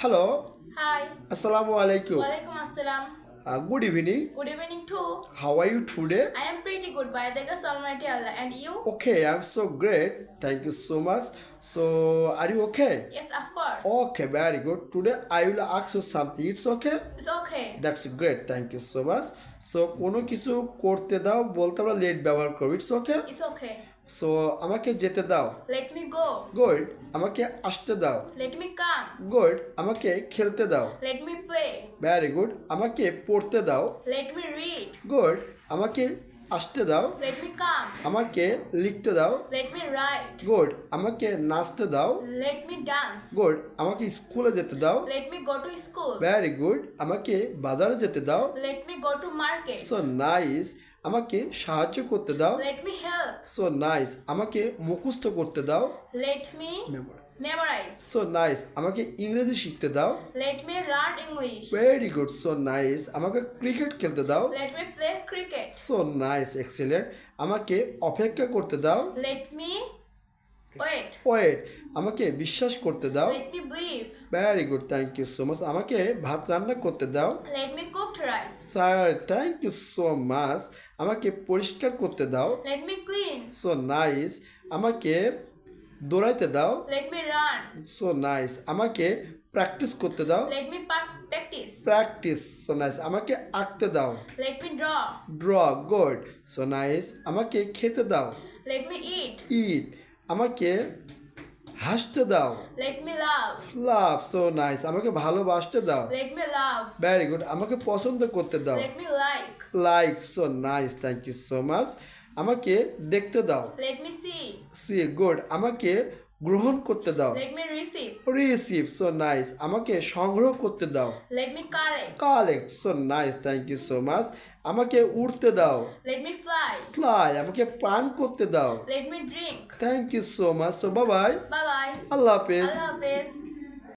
Hello Hi. আসসালামু আলাইকুম Walaikum assalam. Good evening Good evening too. How are you today I am pretty good by the grace Almighty Allah. And you? Okay, I'm so great. Thank you so much. So, are you okay? Yes, of course. Okay, very good. Today I will ask you something. It's okay? It's okay. That's great. Thank you so much. So, কোনো কিছু করতে দাও বলতে আমরা let ব্যবহার করব it's okay It's okay. So আমাকে যেতে দাও। লেট মি গো গুড আমাকে আসতে দাও। Let me come. গুড আমাকে খেলতে দাও। Let me play very good আমাকে পড়তে দাও। লেট মি রিড গুড আমাকে আসতে দাও। Let me come. আমাকে লিখতে দাও। লেট মি রাইট গুড আমাকে নাচতে দাও। লেট মি ডান্স গুড আমাকে স্কুলে যেতে দাও। Let me go to school. Very good আমাকে বাজারে যেতে দাও। Let me go to market so nice আমাকে সাহায্য করতে দাও। Let me help. So nice আমাকে মুখস্থ করতে দাও। Let me memorize. So nice আমাকে ইংরেজি শিখতে দাও। Let me learn English. Very good so nice আমাকে ক্রিকেট খেলতে দাও। Let me play cricket. So nice excellent আমাকে অপেক্ষা করতে দাও। Let me wait. ওয়েট আমাকে বিশ্বাস করতে দাও। Let me believe. Very good thank you so much আমাকে ভাত রান্না করতে দাও। Let me cook. Sir thank you so much আমাকে পরিষ্কার করতে দাও। Let me clean. So nice আমাকে দৌড়াইতে দাও। Let me run. So nice আমাকে প্র্যাকটিস করতে দাও। Let me pa- practice. Practice so nice আমাকে আঁকতে দাও। Let me draw. Draw good so nice আমাকে খেতে দাও। Let me eat. ইট আমাকে হাসতে দাও। Let me love love so nice আমাকে ভালোবাসতে দাও। Let me love very good আমাকে পছন্দ করতে দাও। Let me like like so nice thank you so much আমাকে দেখতে দাও। Let me see see good আমাকে গ্রহণ করতে দাও Let me receive. Receive so nice আমাকে সংগ্রহ করতে দাও Let me collect. Collect so nice thank you so much আমাকে উড়তে দাও Let me fly. ফ্লাই আমাকে পান করতে দাও Let me drink. Thank you so much so bye bye Bye bye. আল্লাহ হাফেজ.